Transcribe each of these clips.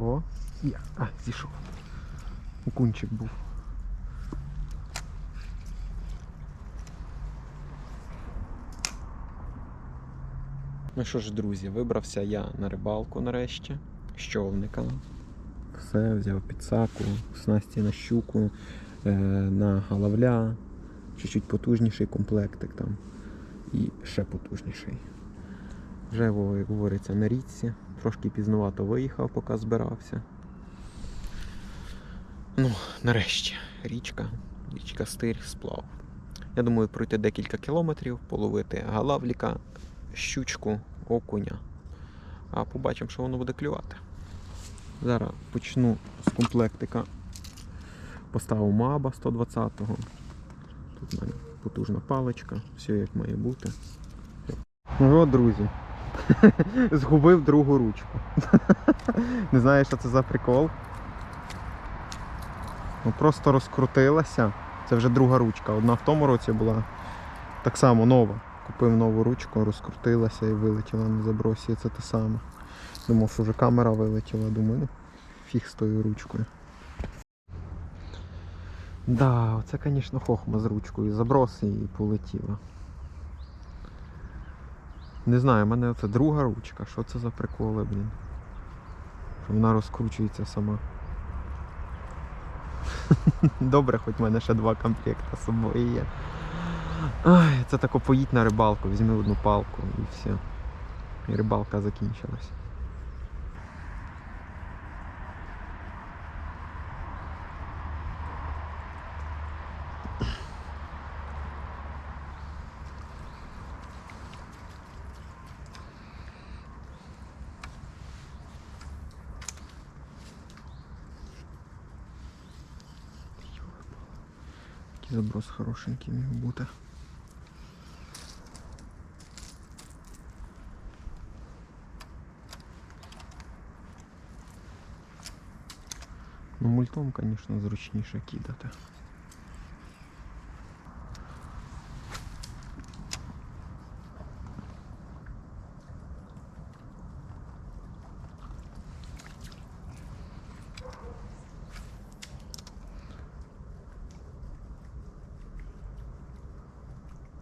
О, є. А, зійшов. Окунчик був. Ну що ж, друзі, вибрався я на рибалку нарешті з човника. Все, взяв підсаку, снасті на щуку, е, на галавля, чуть-чуть потужніший комплектик там. І ще потужніший. Вже, як говориться, на річці. Трошки пізнувато виїхав, поки збирався. Ну, нарешті, річка, річка Стир, сплав. Я думаю, пройти декілька кілометрів, половити галавліка, щучку, окуня. А побачимо, що воно буде клювати. Зараз почну з комплектика. Поставив Маба 120-го. Тут в мене потужна паличка, все як має бути. Ну от, друзі. Згубив другу ручку. Не знаю, що це за прикол. Ну, просто розкрутилася. Це вже друга ручка. Одна в тому році була так само нова. Купив нову ручку, розкрутилася і вилетіла на забросі. Це те саме. Думав, що вже камера вилетіла, думаю, ну, фіг з тою ручкою. Да, оце, звісно, хохма з ручкою. Заброс і полетіла. Не знаю, в мене це друга ручка. Що це за приколи, блін? Вона розкручується сама. Добре, хоч в мене ще два комплекти з собою є. Ай, це тако поїдь на рибалку, візьми одну палку і все. І рибалка закінчилась. заброс хорошенький міг бути. Ну, мультом, звісно, зручніше кидати.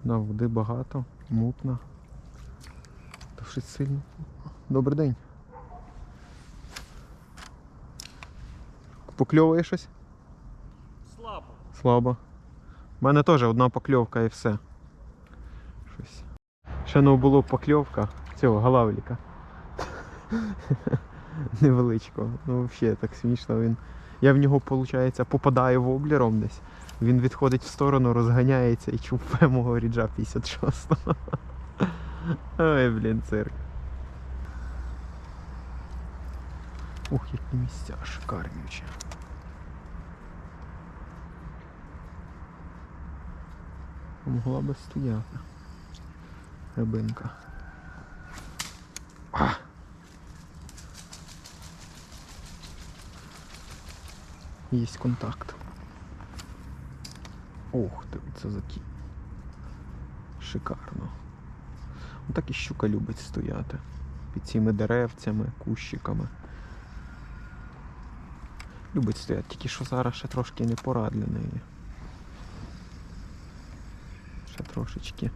Да, води багато, мутна. Та щось сильно. Добрий день. Покльовує щось? Слабо. Слабо. У мене теж одна покльовка і все. Щось. Ще не було покльовка цього галавліка. Невеличкого. Ну взагалі так смішно він. Я в нього, виходить, попадаю воблером десь. Він відходить в сторону, розганяється і чупе мого ріджа 56. Ой, блін, цирк. Ух, які місця шикарнючі. Могла би стояти. Рибинка. А! Є контакт. Ох ти, це закі. Шикарно. Ну, Так і щука любить стояти. Під цими деревцями, кущиками. Любить стояти, тільки що зараз ще трошки не пора для неї. Ще трошечки.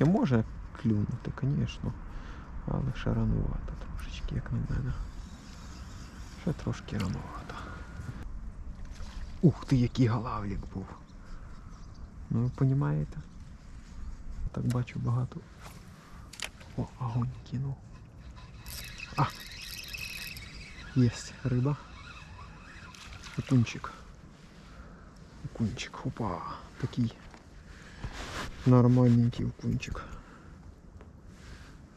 І може клюнути, звісно. Але ще ранувато трошечки, як на мене. Ще трошки ранувато. Ух ти, який галавлік був. Ну ви розумієте? Так бачу багато. О, огонь кинув. А! Єсть риба. Окунчик. Окунчик. Опа. Такий нормальненький окунчик.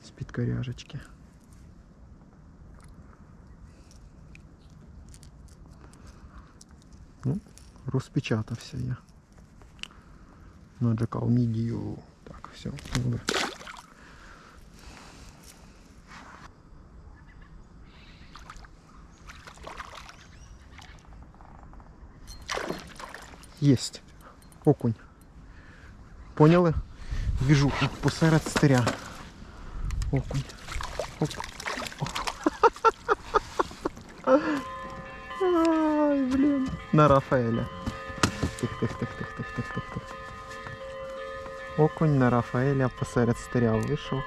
З-під коряжечки. Ну, розпечатався я. На Джакал мідію. Так, все, добре. Єсть. Окунь. Поняли? Біжу тут посеред стиря. Окунь. Оп. На Рафаеля. Тих, тих, тих, тих, тих, тих, тих, тих. Окунь на Рафаеля посеред стиря вийшов.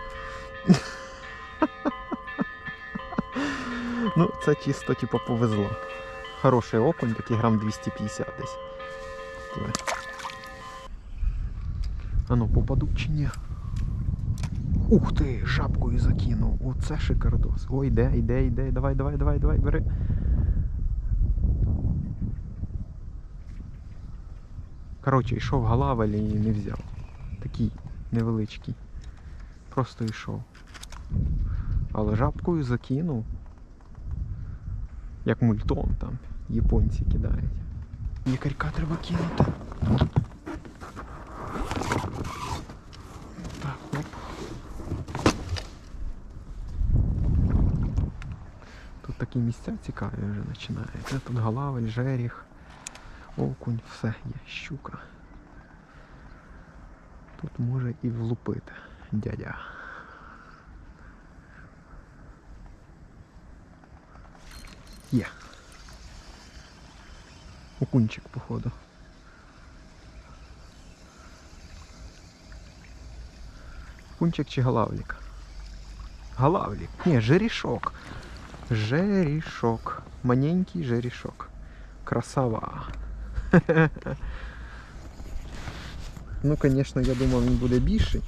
ну, це чисто типу повезло. Хороший окунь, такий грам 250 десь. Диви. А ну попаду чи ні? Ух ти, жабкою закинув. Оце шикардос. Ой, йде, йде, йде. Давай, давай, давай, давай, бери. Коротше, йшов галавель і не взяв. Такий невеличкий. Просто йшов. Але жабкою закинув. Як мультон там. Японці кидають. Якарька треба кинути. Так, оп. Тут такі місця цікаві вже починаються. Тут галавель, жеріх, окунь, все є, щука. Тут може і влупити дядя. Є. Окунчик, походу. Окунчик чи галавлік? Галавлік. Ні, жерішок. Жерішок. Маленький жерішок. Красава. Ну, звісно, я думав, він буде більший.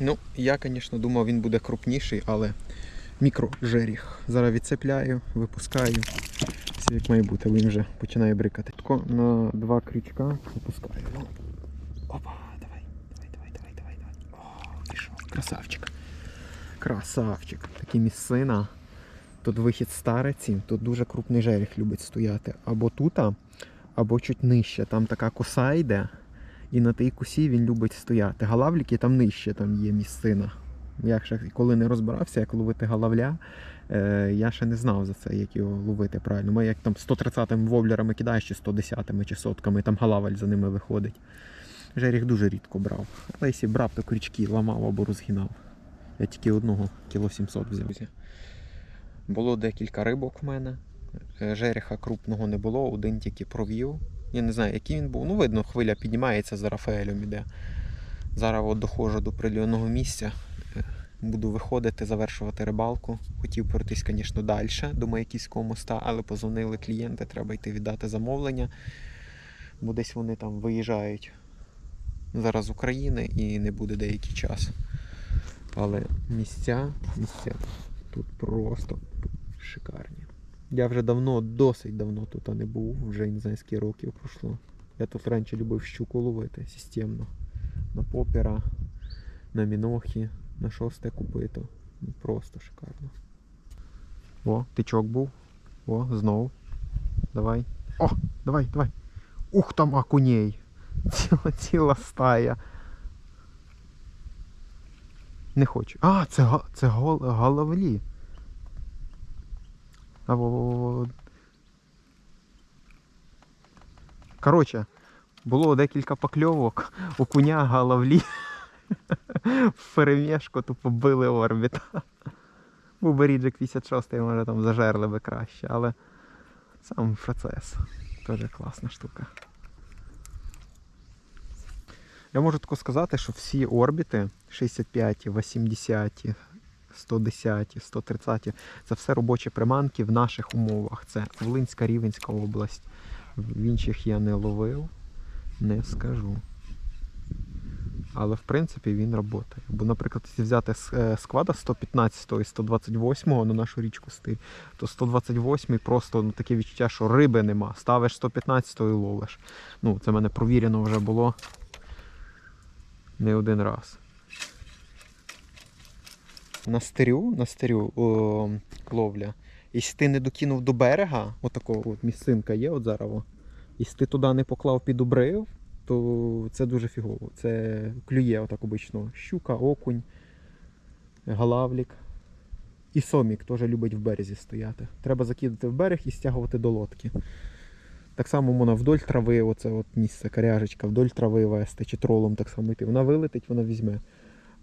Ну, я, звісно, думав, він буде крупніший, але мікрожеріх. Зараз відцепляю, випускаю. Все як має бути, він вже починає брикати. Тако на два крючка опускаю. Ну. Опа, давай, давай, давай, давай, давай, давай. О, пішов. Красавчик. Красавчик. Такий місцина. Тут вихід стариці, тут дуже крупний жеріх любить стояти. Або тут, або чуть нижче. Там така коса йде, і на тій косі він любить стояти. Галавліки там нижче там є місцина. Я ще коли не розбирався, як ловити галавля, е, я ще не знав за це, як його ловити правильно. Ми як там 130-ми воблерами кидаєш, чи 110-ми, чи сотками, там галавель за ними виходить. Жеріх дуже рідко брав. Але якщо брав, то крючки ламав або розгинав. Я тільки одного кіло 700 взяв. Було декілька рибок в мене. Е, Жереха крупного не було, один тільки провів. Я не знаю, який він був. Ну, видно, хвиля піднімається за Рафаелем іде. Зараз от доходжу до прильонного місця. Е, Буду виходити, завершувати рибалку. Хотів пройтись, звісно, далі до Маяківського моста, але позвонили клієнти, треба йти віддати замовлення. Бо десь вони там виїжджають зараз з України і не буде деякий час. Але місця, місця тут просто шикарні. Я вже давно, досить давно тут не був, вже не знаю скільки років пройшло. Я тут раніше любив щуку ловити системно. На попера, на мінохи, на шосте купито. Ну, Просто шикарно. О, тичок був. О, знову. Давай. О, давай, давай. Ух там окуней. Ціла, ціла стая. Не хочу. А, це, це гол, головлі. А, во, во, во. Коротше, було декілька покльовок, окуня, головлі. В перемішку тупо били орбіта. Був би Ріджик 56, може там зажерли би краще, але сам процес. Теж класна штука. Я можу тако сказати, що всі орбіти 65, 80, 110, 130 це все робочі приманки в наших умовах. Це Волинська Рівенська область. В інших я не ловив, не скажу. Але в принципі він працює. Бо, наприклад, якщо взяти е, сквада 115 і 128 на нашу річку стиль, то 128 просто ну, таке відчуття, що риби нема. Ставиш 115 і ловиш. Ну, це в мене провірено вже було не один раз. На стерю, на стерю о, ловля. Якщо ти не докинув до берега, отакого от місцинка є от зараз. Якщо ти туди не поклав під обрив, то це дуже фігово. Це клює отак обично. Щука, окунь, галавлік. І сомік теж любить в березі стояти. Треба закидати в берег і стягувати до лодки. Так само можна вдоль трави, оце от місце, коряжечка, вдоль трави вести, чи тролом так само йти. Вона вилетить, вона візьме.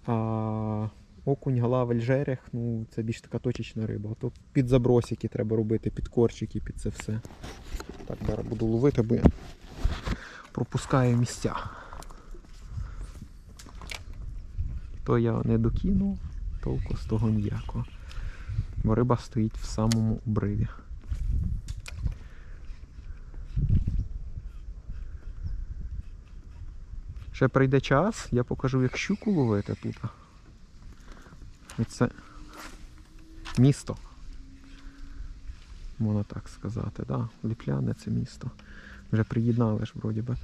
А окунь, галавель, жерех, ну це більш така точечна риба. То під забросики треба робити, під корчики, під це все. Так, зараз буду ловити, бо я пропускаю місця. То я не докинув, толку з того ніякого. Бо риба стоїть в самому обриві. Ще прийде час, я покажу, як щуку ловити тут. Це місто. Можна так сказати, да? Ліпляне це місто. Вже приєднали ж вроді би.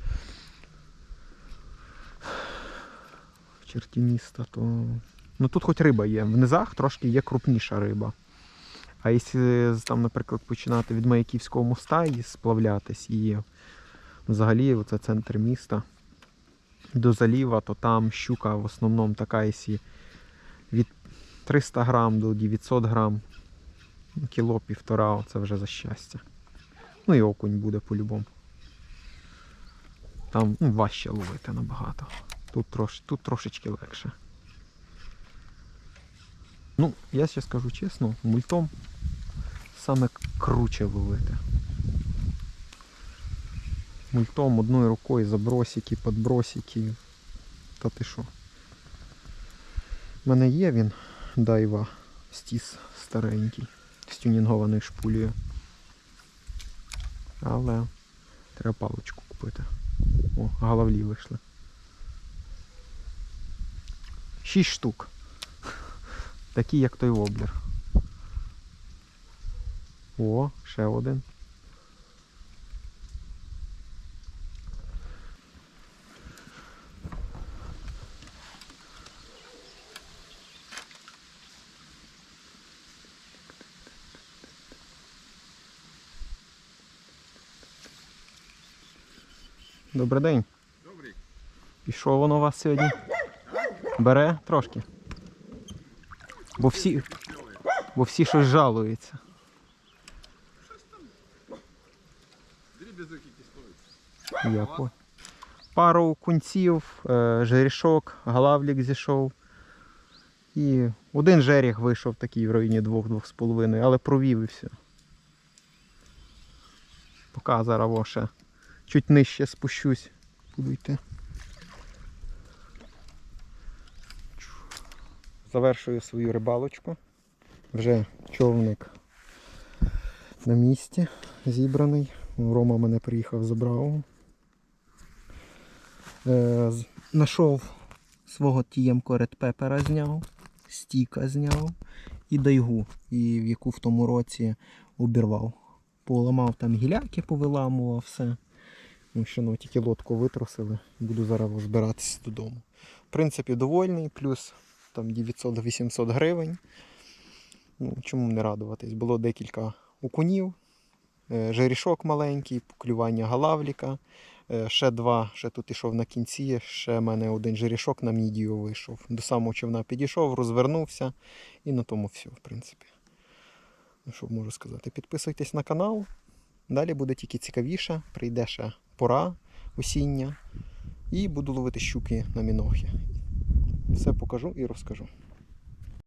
В черті міста, то. Ну тут хоч риба є. В низах трошки є крупніша риба. А якщо там, наприклад, починати від Маяківського моста і сплавлятись, і взагалі це центр міста до заліва, то там щука в основному така, якщо від 300 грам до 900 грам, кіло півтора, це вже за щастя. Ну і окунь буде по-любому. Там ну, важче ловити набагато. Тут, трош, тут трошечки легше. Ну, я ще скажу чесно, мультом саме круче ловити. Мультом одною рукою забросики, подбросики. Та ти що? У мене є він дайва стіс старенький, з тюнінгованою шпулею. Але треба паличку купити. О, головлі вийшли. Шість штук. Такі, як той воблер. О, ще один. Добрий день. Добрий. І що воно у вас сьогодні? Бере трошки. Бо всі, бо всі щось жалуються. Дріб'язок якийсь стоїть. Я по- Пару кунців, е, жерішок, галавлік зійшов. І один жеріх вийшов такий в районі 2-2,5, але провів і все. Поки зараз ще чуть нижче спущусь. Буду йти. Завершую свою рибалочку. Вже човник на місці зібраний. Рома мене приїхав, забрав. Е, свого Red Pepper зняв, стіка зняв і дайгу, і в яку в тому році обірвав. Поламав там гіляки, повиламував все. Ну, що ну, тільки лодку витрусили. Буду зараз збиратися додому. В принципі, довольний, плюс там 900-800 гривень. Ну, чому не радуватись? Було декілька окунів, е, жерішок маленький, поклювання галавліка. Е, Ще два, ще тут ішов на кінці, ще в мене один жерішок на мідію вийшов. До самого човна підійшов, розвернувся і на тому все, в принципі. Ну, що можу сказати? Підписуйтесь на канал. Далі буде тільки цікавіше. Прийде ще пора осіння. І буду ловити щуки на мінохи. Все покажу і розкажу.